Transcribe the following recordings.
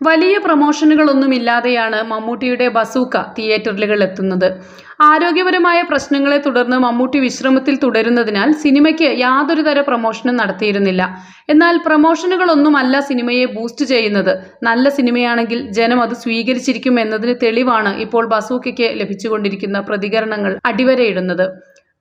വലിയ പ്രമോഷനുകളൊന്നുമില്ലാതെയാണ് മമ്മൂട്ടിയുടെ ബസൂക്ക തിയേറ്ററുകളിൽ എത്തുന്നത്. ആരോഗ്യപരമായ പ്രശ്നങ്ങളെ തുടർന്ന് മമ്മൂട്ടി വിശ്രമത്തിൽ തുടരുന്നതിനാൽ സിനിമയ്ക്ക് യാതൊരു തര പ്രമോഷനും നടത്തിയിരുന്നില്ല. എന്നാൽ പ്രമോഷനുകളൊന്നുമല്ല സിനിമയെ ബൂസ്റ്റ് ചെയ്യുന്നത്. നല്ല സിനിമയാണെങ്കിൽ ജനം അത് സ്വീകരിച്ചിരിക്കും എന്നതിന് തെളിവാണ് ഇപ്പോൾ ബസൂക്കയ്ക്ക് ലഭിച്ചുകൊണ്ടിരിക്കുന്ന പ്രതികരണങ്ങൾ അടിവരയിടുന്നത്.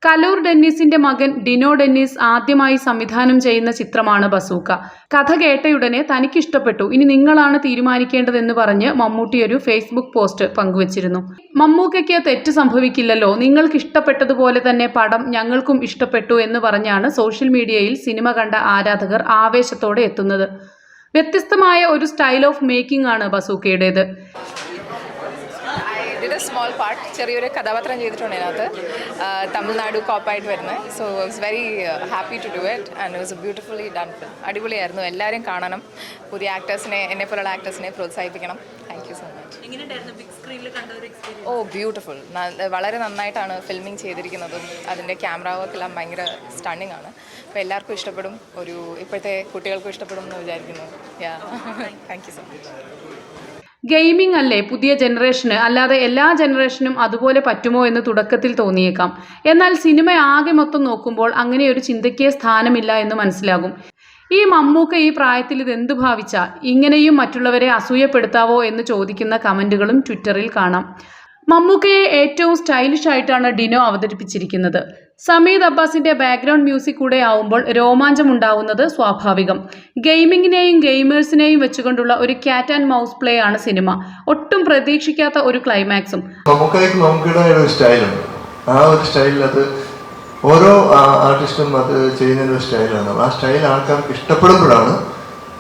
കലൂർ ഡെന്നീസിന്റെ മകൻ ഡിനോ ഡെന്നീസ് ആദ്യമായി സംവിധാനം ചെയ്യുന്ന ചിത്രമാണ് ബസൂക്ക. കഥ കേട്ടയുടനെ തനിക്കിഷ്ടപ്പെട്ടു. ഇനി നിങ്ങളാണ് തീരുമാനിക്കേണ്ടതെന്ന് പറഞ്ഞ് മമ്മൂട്ടി ഒരു ഫേസ്ബുക്ക് പോസ്റ്റ് പങ്കുവച്ചിരുന്നു. മമ്മൂക്കയ്ക്ക് തെറ്റ് സംഭവിക്കില്ലല്ലോ. നിങ്ങൾക്ക് ഇഷ്ടപ്പെട്ടതുപോലെ തന്നെ പടം ഞങ്ങൾക്കും ഇഷ്ടപ്പെട്ടു എന്ന് പറഞ്ഞാണ് സോഷ്യൽ മീഡിയയിൽ സിനിമ കണ്ട ആരാധകർ ആവേശത്തോടെ എത്തുന്നത്. വ്യത്യസ്തമായ ഒരു സ്റ്റൈൽ ഓഫ് മേക്കിംഗ് ആണ് ബസൂക്കയുടേത്. എ സ്മോൾ പാർട്ട് ചെറിയൊരു കഥാപാത്രം ചെയ്തിട്ടുണ്ട് അതിനകത്ത് തമിഴ്നാട് കോപ്പായിട്ട് വരുന്നത്. So was very happy to do it and was a beautifully done film അടിപൊളിയായിരുന്നു. എല്ലാവരും കാണണം. പുതിയ ആക്ടേഴ്സിനെ എന്നെ പോലുള്ള ആക്ടേഴ്സിനെ പ്രോത്സാഹിപ്പിക്കണം thank you so much oh beautiful വളരെ നന്നായിട്ടാണ് ഫിൽമിങ് ചെയ്തിരിക്കുന്നതും. അതിന്റെ ക്യാമറ വർക്കെല്ലാം ഭയങ്കര സ്റ്റണ്ണിങ് ആണ്. അപ്പോൾ എല്ലാവർക്കും ഇഷ്ടപ്പെടും. ഒരു ഇപ്പോഴത്തെ കുട്ടികൾക്കും ഇഷ്ടപ്പെടും എന്ന് വിചാരിക്കുന്നു. Yeah thank you so much gaming അല്ലേ പുതിയ ജനറേഷന് അല്ലാതെ എല്ലാ ജനറേഷനും അതുപോലെ പറ്റുമോ എന്ന് തുടക്കത്തിൽ തോന്നിയേക്കാം. എന്നാൽ സിനിമ ആകെ മൊത്തം നോക്കുമ്പോൾ അങ്ങനെ ഒരു ചിന്തയ്ക്കേ സ്ഥാനമില്ല എന്ന് മനസ്സിലാകും. ഈ മമ്മൂക്ക ഈ പ്രായത്തിൽ ഇത് എന്തു ഭാവിച്ച? ഇങ്ങനെയും മറ്റുള്ളവരെ അസൂയപ്പെടുത്താവോ എന്ന് ചോദിക്കുന്ന കമന്റുകളും ട്വിറ്ററിൽ കാണാം. മമ്മൂക്കയെ ഏറ്റവും സ്റ്റൈലിഷ് ആയിട്ടാണ് ഡിനോ അവതരിപ്പിച്ചിരിക്കുന്നത്. സമീദ് അബ്ബാസിന്റെ ബാക്ക്ഗ്രൗണ്ട് മ്യൂസിക് കൂടെ ആവുമ്പോൾ രോമാഞ്ചം രോമാഞ്ചമുണ്ടാവുന്നത് സ്വാഭാവികം. ഗെയിമിങ്ങിനെയും ഗെയിമേഴ്സിനെയും വെച്ചുകൊണ്ടുള്ള ഒരു ക്യാറ്റ് ആൻഡ് മൗസ് പ്ലേ ആണ് സിനിമ. ഒട്ടും പ്രതീക്ഷിക്കാത്ത ഒരു ക്ലൈമാക്സും ആ ഒരു ഓരോ ആർട്ടിസ്റ്റും അത് ചെയ്യുന്ന ഒരു സ്റ്റൈലാണ് ആ സ്റ്റൈൽ ആൾക്കാർക്ക് ഇഷ്ടപ്പെടുമ്പോഴാണ്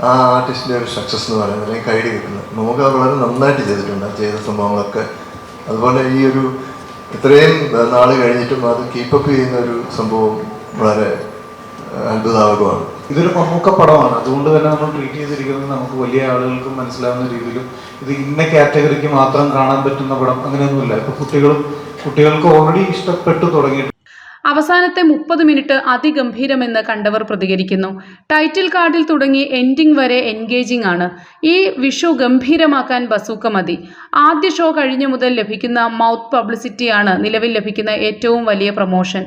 ആ ആർട്ടിസ്റ്റിന്റെ ഒരു സക്സസ് എന്ന് പറയുന്നത് അല്ലെങ്കിൽ കൈഡ് കിട്ടുന്നത്. നമുക്ക് വളരെ നന്നായിട്ട് ചെയ്തിട്ടുണ്ട് ചെയ്ത സംഭവങ്ങളൊക്കെ അതുപോലെ ഈ ഒരു ഇത്രയും നാൾ കഴിഞ്ഞിട്ടും അത് കീപ്പപ്പ് ചെയ്യുന്ന ഒരു സംഭവം വളരെ അത്ഭുതാവകമാണ്. ഇതൊരു മമ്മൂക്ക പടമാണ്. അതുകൊണ്ട് തന്നെ നമ്മൾ ട്രീറ്റ് ചെയ്തിരിക്കുന്നത് നമുക്ക് വലിയ ആളുകൾക്ക് മനസ്സിലാവുന്ന രീതിയിലും ഇത് ഇന്ന കാറ്റഗറിക്ക് മാത്രം കാണാൻ പറ്റുന്ന പടം അങ്ങനെയൊന്നുമില്ല. ഇപ്പൊ കുട്ടികളും കുട്ടികൾക്ക് ഓൾറെഡി ഇഷ്ടപ്പെട്ടു തുടങ്ങിയിട്ടുണ്ട്. അവസാനത്തെ മുപ്പത് മിനിറ്റ് അതിഗംഭീരമെന്ന് കണ്ടവർ പ്രതികരിക്കുന്നു. ടൈറ്റിൽ കാർഡിൽ തുടങ്ങി എൻഡിംഗ് വരെ എൻഗേജിംഗ് ആണ്. ഈ വിഷു ഗംഭീരമാക്കാൻ ബസൂക്ക മതി. ആദ്യ ഷോ കഴിഞ്ഞ മുതൽ ലഭിക്കുന്ന മൗത്ത് പബ്ലിസിറ്റിയാണ് നിലവിൽ ലഭിക്കുന്ന ഏറ്റവും വലിയ പ്രൊമോഷൻ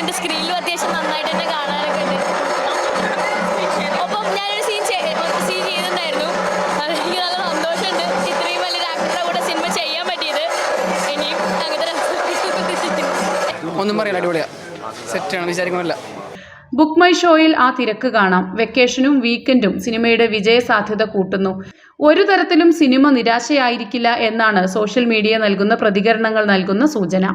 സന്തോഷമുണ്ട് സ്ക്രീനിലും അത്യാവശ്യം നന്നായിട്ട് തന്നെ കാണാനൊക്കെ ഉണ്ട്. ഒപ്പം ഞാനൊരു സീൻ സീൻ ചെയ്തിട്ടുണ്ടായിരുന്നു. എനിക്ക് നല്ല സന്തോഷമുണ്ട്. ഇത്രയും വലിയൊരു ആക്ടറുടെ കൂടെ സിനിമ ചെയ്യാൻ പറ്റിയത്. ഇനിയും അങ്ങനത്തെ ഒന്നും പറയില്ല അടിപൊളിയാ. സെറ്റാണ് വിചാരിക്കുന്നില്ല. ബുക്ക് മൈ ഷോയിൽ ആ തിരക്ക് കാണാം. വെക്കേഷനും വീക്കെൻഡും സിനിമയുടെ വിജയ സാധ്യത കൂട്ടുന്നു. ഒരു തരത്തിലും സിനിമ നിരാശയായിരിക്കില്ല എന്നാണ് സോഷ്യൽ മീഡിയ നൽകുന്ന പ്രതികരണങ്ങൾ നൽകുന്ന സൂചന.